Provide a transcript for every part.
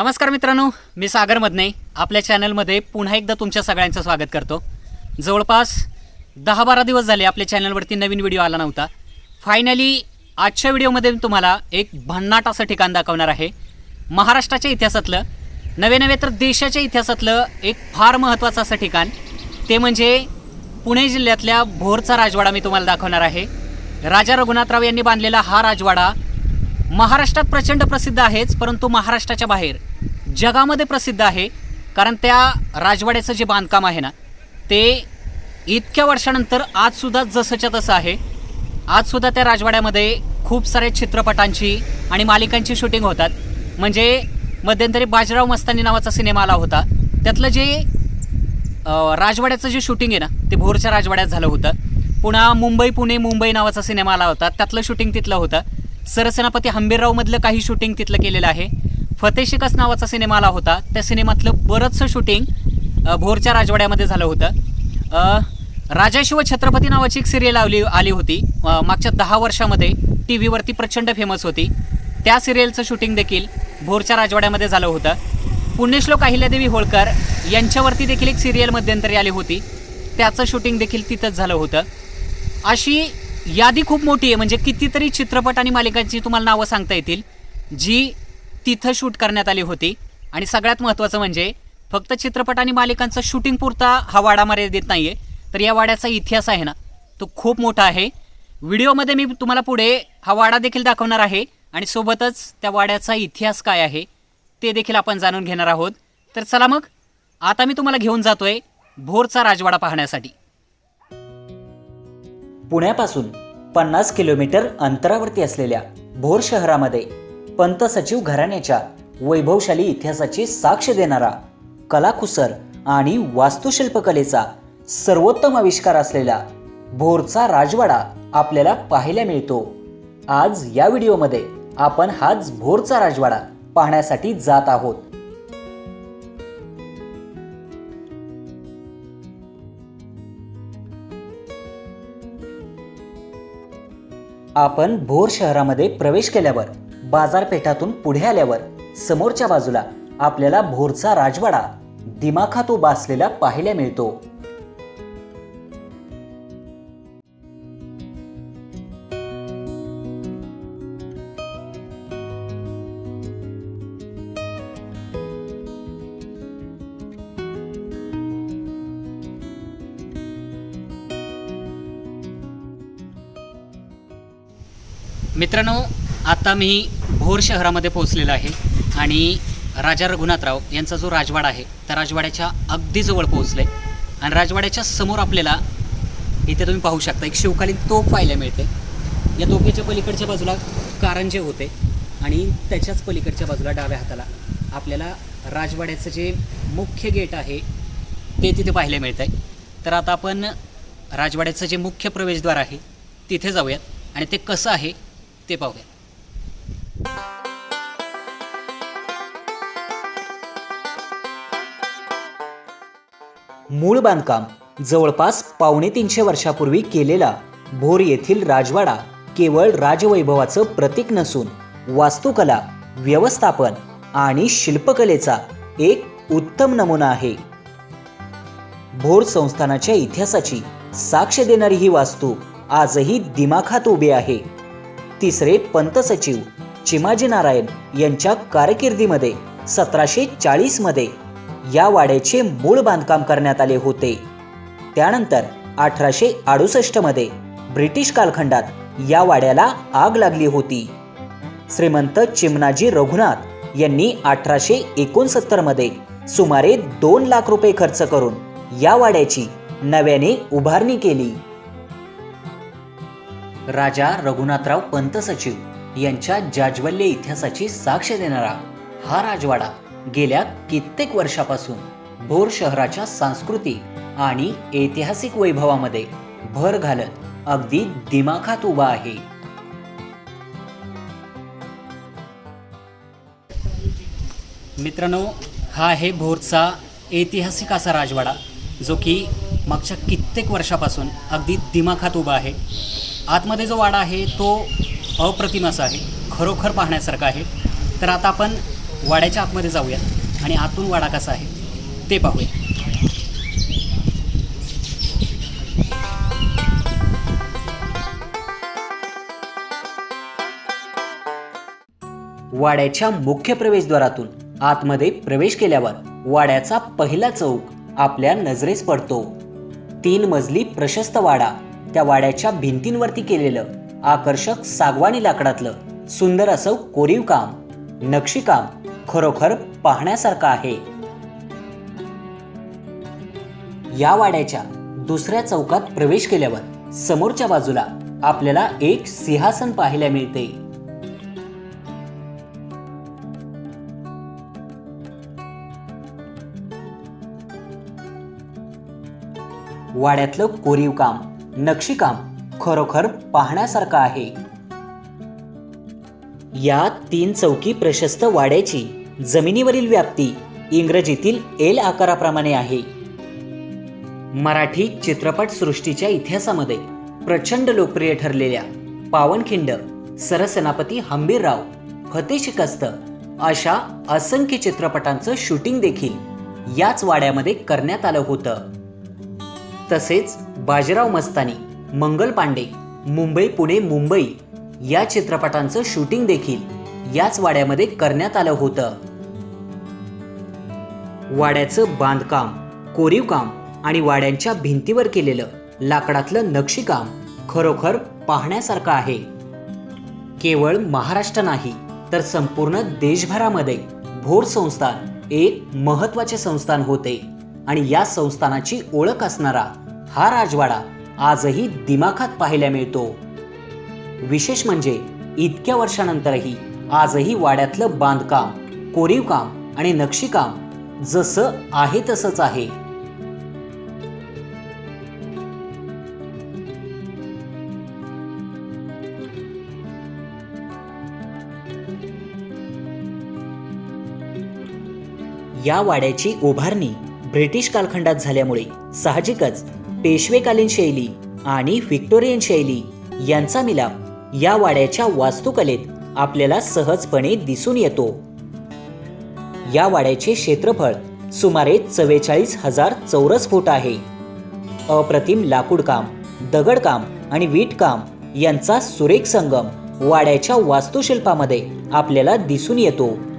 नमस्कार मित्रांनो मी सागर मदने. आपल्या चॅनलमध्ये पुन्हा एकदा तुमच्या सगळ्यांचं स्वागत करतो. जवळपास दहा बारा दिवस झाले आपल्या चॅनलवरती नवीन व्हिडिओ आला नव्हता. फायनली आजच्या व्हिडिओमध्ये मी तुम्हाला एक भन्नाट असं ठिकाण दाखवणार आहे. महाराष्ट्राच्या इतिहासातलं नवे नवे तर देशाच्या इतिहासातलं एक फार महत्त्वाचं असं ठिकाण. ते म्हणजे पुणे जिल्ह्यातल्या भोरचा राजवाडा मी तुम्हाला दाखवणार आहे. राजा रघुनाथराव यांनी बांधलेला हा राजवाडा महाराष्ट्रात प्रचंड प्रसिद्ध आहेच परंतु महाराष्ट्राच्या बाहेर. जगामध्ये प्रसिद्ध आहे. कारण त्या राजवाड्याचं जे बांधकाम आहे ना ते इतक्या वर्षानंतर आजसुद्धा जसंच्या तसं आहे. आजसुद्धा त्या राजवाड्यामध्ये खूप साऱ्या चित्रपटांची आणि मालिकांची शूटिंग होतात. म्हणजे मध्यंतरी बाजीराव मस्तानी नावाचा सिनेमा आला होता. त्यातलं जे राजवाड्याचं जे शूटिंग आहे ना ते भोरच्या राजवाड्यात झालं होतं. पुन्हा मुंबई पुणे मुंबई नावाचा सिनेमा आला होता. त्यातलं शूटिंग तिथलं होतं. सरसेनापती हंबीररावमधलं काही शूटिंग तिथलं केलेलं आहे. फतेशिकस नावाचा सिनेमा आला होता. त्या सिनेमातलं बरंचसं शूटिंग भोरच्या राजवाड्यामध्ये झालं होतं. राजाशिव छत्रपती नावाची एक सिरियल आली आली होती. मागच्या दहा वर्षामध्ये टी व्हीवरती प्रचंड फेमस होती. त्या सिरियलचं शूटिंग देखील भोरच्या राजवाड्यामध्ये झालं होतं. पुण्यश्लोक अहिल्यादेवी होळकर यांच्यावरती देखील एक सिरियल मध्यंतरी आली होती. त्याचं शूटिंग देखील तिथंच झालं होतं. अशी यादी खूप मोठी आहे. म्हणजे कितीतरी चित्रपट आणि मालिकांची तुम्हाला नावं सांगता येतील. जी तिथं शूट करण्यात आली होती. आणि सगळ्यात महत्त्वाचं म्हणजे फक्त चित्रपट आणि मालिकांचं शूटिंग पुरता हा वाडा मर्यादित नाही आहे तर या वाड्याचा इतिहास आहे ना तो खूप मोठा आहे. व्हिडिओमध्ये मी तुम्हाला पुढे हा वाडा देखील दाखवणार आहे. आणि सोबतच त्या वाड्याचा इतिहास काय आहे ते देखील आपण जाणून घेणार आहोत. तर चला मग आता मी तुम्हाला घेऊन जातोय भोरचा राजवाडा पाहण्यासाठी. पुण्यापासून पन्नास किलोमीटर अंतरावरती असलेल्या भोर शहरामध्ये पंत सचिव घराण्याच्या वैभवशाली इतिहासाची साक्ष देणारा कलाकुसर आणि वास्तुशिल्पकलेचा सर्वोत्तम आविष्कार असलेला भोरचा राजवाडा आपल्याला पाहायला मिळतो. आज या व्हिडिओमध्ये आपण हाच भोरचा राजवाडा पाहण्यासाठी जात आहोत. आपण भोर शहरामध्ये प्रवेश केल्यावर बाजारपेठातून पुढे आल्यावर समोरच्या बाजूला आपल्याला भोरचा राजवाडा दिमाखात उभा असलेला पाहायला मिळतो. मित्रांनो आता मी भोर शहरामध्ये पोहोचलेला आहे आणि राजा रघुनाथराव यांचा जो राजवाडा आहे त्या राजवाड्याच्या अगदी जवळ पोहोचले आणि राजवाड्याच्या समोर आपल्याला इथे तुम्ही पाहू शकता एक शिवकालीन तोफ पाहायला मिळते या तोफेच्या पलीकडच्या बाजूला कारंजे होते आणि त्याच्याच पलीकडच्या बाजूला डाव्या हाताला आपल्याला राजवाड्याचं जे मुख्य गेट आहे ते तिथे पाहायला मिळतं आहे तर आता आपण राजवाड्याचं जे मुख्य प्रवेशद्वार आहे तिथे जाऊयात आणि ते कसं आहे ते पाहूयात. मूळ बांधकाम जवळपास पावणे तीनशे वर्षापूर्वी केलेला भोर येथील राजवाडा केवळ राजवैभवाचं प्रतीक नसून वास्तुकला व्यवस्थापन आणि शिल्पकलेचा एक उत्तम नमुना आहे. भोर संस्थानाच्या इतिहासाची साक्ष देणारी ही वास्तू आजही दिमाखात उभी आहे. तिसरे पंत सचिव चिमाजी नारायण यांच्या कारकिर्दीमध्ये सतराशे चाळीसमध्ये या वाड्याचे मूळ बांधकाम करण्यात आले होते. त्यानंतर अठराशे अडुसष्टमध्ये ब्रिटिश कालखंडात या वाड्याला आग लागली होती. श्रीमंत चिमणाजी रघुनाथ यांनी अठराशे एकोणसत्तरमध्ये सुमारे दोन लाख रुपये खर्च करून या वाड्याची नव्याने उभारणी केली. राजा रघुनाथराव पंत सचिव यांच्या जाज्वल्य इतिहासाची साक्ष देणारा हा राजवाडा गेल्या कित्येक वर्षापासून भोर शहराच्या सांस्कृतिक आणि ऐतिहासिक वैभवामध्ये भर घालत अगदी दिमाखात उभा आहे. मित्रांनो हा आहे भोरचा ऐतिहासिक असा राजवाडा जो की मागच्या कित्येक वर्षापासून अगदी दिमाखात उभा आहे. आतमध्ये जो वाडा आहे तो अप्रतिम असा आहे खरोखर पाहण्यासारखा आहे. तर आता आपण वाड्याच्या आतमध्ये जाऊया आणि आतून वाडा कसा आहे ते पाहूया. वाड्याच्या मुख्य प्रवेशद्वारातून आतमध्ये प्रवेश केल्यावर वाड्याचा पहिला चौक आपल्या नजरेस पडतो. तीन मजली प्रशस्त वाडा त्या वाड्याच्या भिंतींवरती केलेलं आकर्षक सागवानी लाकडातलं सुंदर असं कोरीव काम नक्षीकाम खरोखर पाहण्यासारखं आहे. या वाड्याच्या दुसऱ्या चौकात प्रवेश केल्यावर समोरच्या बाजूला आपल्याला एक सिंहासन पाहायला मिळते. वाड्यातलं कोरीव काम नक्षीकाम खरोखर पाहण्यासारखं आहे. या तीन चौकी प्रशस्त वाड्याची जमिनीवरील व्याप्ती इंग्रजीतील एल आकाराप्रमाणे आहे. मराठी चित्रपट सृष्टीच्या इतिहासामध्ये प्रचंड लोकप्रिय ठरलेल्या पावनखिंड सरसेनापती हंबीरराव फते शिकस्त अशा असंख्य चित्रपटांचं शूटिंग देखील याच वाड्यामध्ये करण्यात आलं होतं. तसेच बाजीराव मस्तानी मंगल पांडे मुंबई पुणे मुंबई या चित्रपटांचं शूटिंग देखील याच वाड्यामध्ये करण्यात आलं होतं. वाड्याचं बांधकाम कोरीव काम आणि वाड्यांच्या भिंतीवर केलेलं लाकडातलं नक्षीकाम खरोखर पाहण्यासारखं आहे. केवळ महाराष्ट्र नाही तर संपूर्ण देशभरामध्ये भोर संस्थान एक महत्त्वाचे संस्थान होते आणि या संस्थानाची ओळख असणारा हा राजवाडा आजही दिमाखात पाहायला मिळतो. विशेष म्हणजे इतक्या वर्षानंतरही आजही वाड्यातलं बांधकाम कोरीव काम आणि नक्षीकाम जसं आहे तसंच आहे. या वाड्याची उभारणी ब्रिटिश कालखंडात झाल्यामुळे साहजिकच पेशवेकालीन शैली आणि व्हिक्टोरियन शैली यांचा मिलाप या वाड्याच्या वास्तुकलेत आपल्याला सहजपणे दिसून येतो. या वाड्याचे क्षेत्रफळ सुमारे चव्वेचाळीस हजार चौरस फूट आहे. अप्रतिम लाकूडकाम दगडकाम आणि वीटकाम यांचा सुरेख संगम वाड्याच्या वास्तुशिल्पामध्ये आपल्याला दिसून येतो.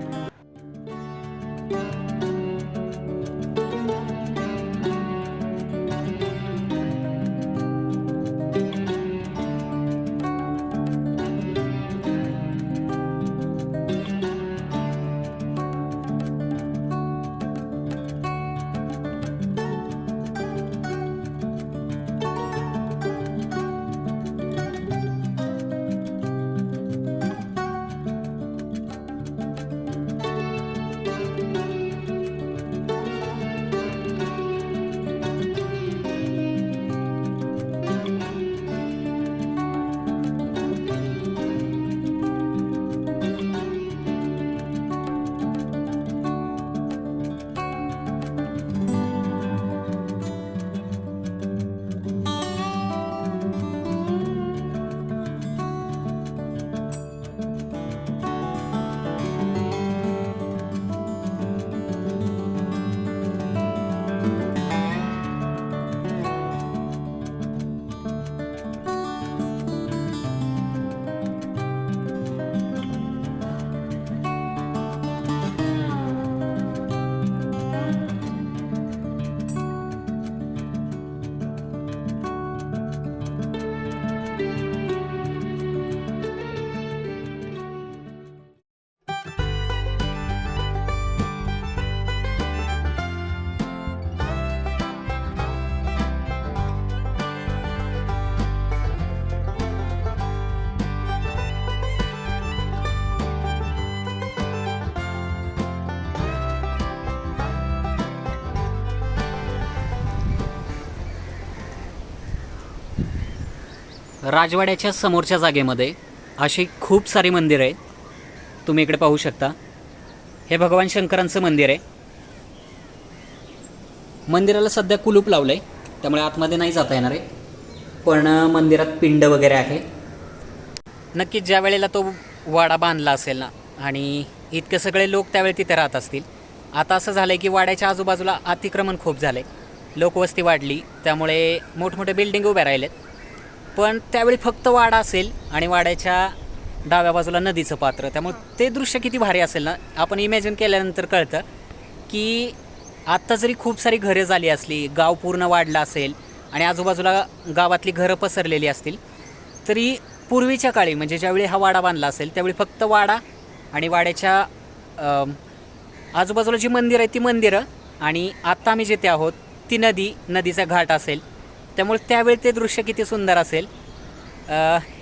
राजवाड्याच्या समोरच्या जागेमध्ये अशी खूप सारी मंदिरं आहेत. तुम्ही इकडे पाहू शकता. हे भगवान शंकरांचं मंदिर आहे. मंदिराला सध्या कुलूप लावलं आहे त्यामुळे आतमध्ये नाही जाता येणार आहे. पण मंदिरात पिंड वगैरे आहे. नक्कीच ज्या वेळेला तो वाडा बांधला असेल ना आणि इतके सगळे लोक त्यावेळी तिथे राहत असतील. आता असं झालं आहे की वाड्याच्या आजूबाजूला अतिक्रमण खूप झालं आहे लोकवस्ती वाढली. त्यामुळे मोठमोठे बिल्डिंग उभ्या राहिलेत. पण त्यावेळी फक्त वाडा असेल आणि वाड्याच्या डाव्या बाजूला नदीचं पात्र. त्यामुळे ते दृश्य किती भारी असेल ना आपण इमॅजिन केल्यानंतर कळतं की आत्ता जरी खूप सारी घरे झाली असली गाव पूर्ण वाढलं असेल आणि आजूबाजूला गावातली घरं पसरलेली असतील तरी पूर्वीच्या काळी म्हणजे ज्यावेळी हा वाडा बांधला असेल त्यावेळी फक्त वाडा आणि वाड्याच्या आजूबाजूला जी मंदिरं आहेत ती मंदिरं आणि आत्ता आम्ही जिथे आहोत ती नदी नदीचा घाट असेल त्यामुळे त्यावेळी ते दृश्य किती सुंदर असेल.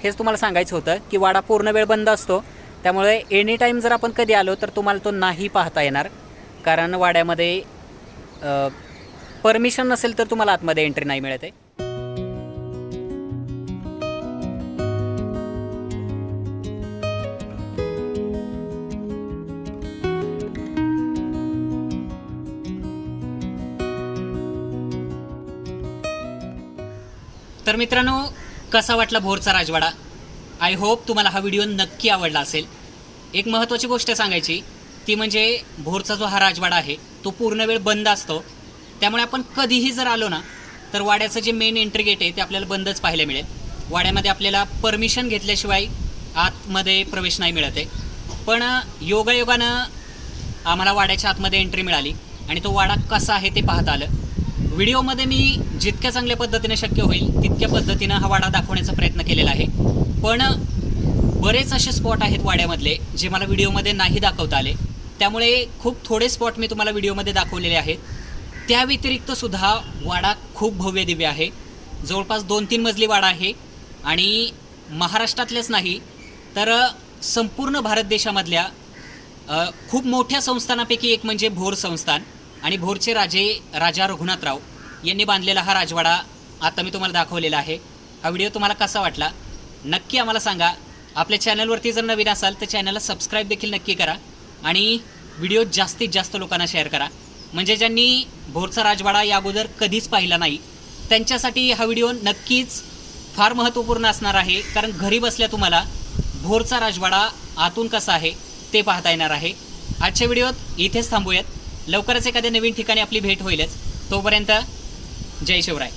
हेच तुम्हाला सांगायचं होतं की वाडा पूर्ण वेळ बंद असतो. त्यामुळे एनी टाईम जर आपण कधी आलो तर तुम्हाला तो नाही पाहता येणार. कारण वाड्यामध्ये परमिशन नसेल तर तुम्हाला आतमध्ये एंट्री नाही मिळत आहे. तर मित्रांनो कसा वाटला भोरचा राजवाडा? आय होप तुम्हाला हा व्हिडिओ नक्की आवडला असेल. एक महत्त्वाची गोष्ट सांगायची ती म्हणजे भोरचा जो हा राजवाडा आहे तो पूर्ण वेळ बंद असतो. त्यामुळे आपण कधीही जर आलो ना तर वाड्याचं जे मेन एंट्री गेट आहे ते आपल्याला बंदच पाहायला मिळेल. वाड्यामध्ये आपल्याला परमिशन घेतल्याशिवाय आतमध्ये प्रवेश नाही मिळत आहे. पण योगायोगानं आम्हाला वाड्याच्या आतमध्ये एंट्री मिळाली आणि तो वाडा कसा आहे ते पाहता आलं. व्हिडिओमध्ये मी जितक्या चांगल्या पद्धतीने शक्य होईल तितक्या पद्धतीनं हा वाडा दाखवण्याचा प्रयत्न केलेला आहे. पण बरेच असे स्पॉट आहेत वाड्यामधले जे मला व्हिडिओमध्ये नाही दाखवता आले. त्यामुळे खूप थोडे स्पॉट मी तुम्हाला व्हिडिओमध्ये दाखवलेले आहेत. त्या व्यतिरिक्त सुद्धा वाडा खूप भव्य दिव्य आहे. जवळपास दोन तीन मजली वाडा आहे. आणि महाराष्ट्रातलेच नाही तर संपूर्ण भारत देशामधल्या खूप मोठ्या संस्थानापैकी एक म्हणजे भोर संस्थान. आणि भोरचे राजे राजा रघुनाथराव यांनी बांधलेला हा राजवाडा आता मी तुम्हाला दाखवलेला आहे. हा व्हिडिओ तुम्हाला कसा वाटला? नक्की आम्हाला सांगा. आपल्या चॅनलवरती जर नवीन असाल तर चॅनलला सबस्क्राईब देखील नक्की करा आणि व्हिडिओ जास्तीत जास्त लोकांना शेअर करा. म्हणजे ज्यांनी भोरचा राजवाडा या अगोदर कधीच पाहिला नाही त्यांच्यासाठी हा व्हिडिओ नक्कीच फार महत्त्वपूर्ण असणार आहे. कारण घरी बसल्या तुम्हाला भोरचा राजवाडा आतून कसा आहे ते पाहता येणार आहे. आजच्या व्हिडिओत इथेच थांबूयात. लवकरच एखाद्या नवीन ठिकाणी आपली भेट होईलच. तोपर्यंत जय शिवराय.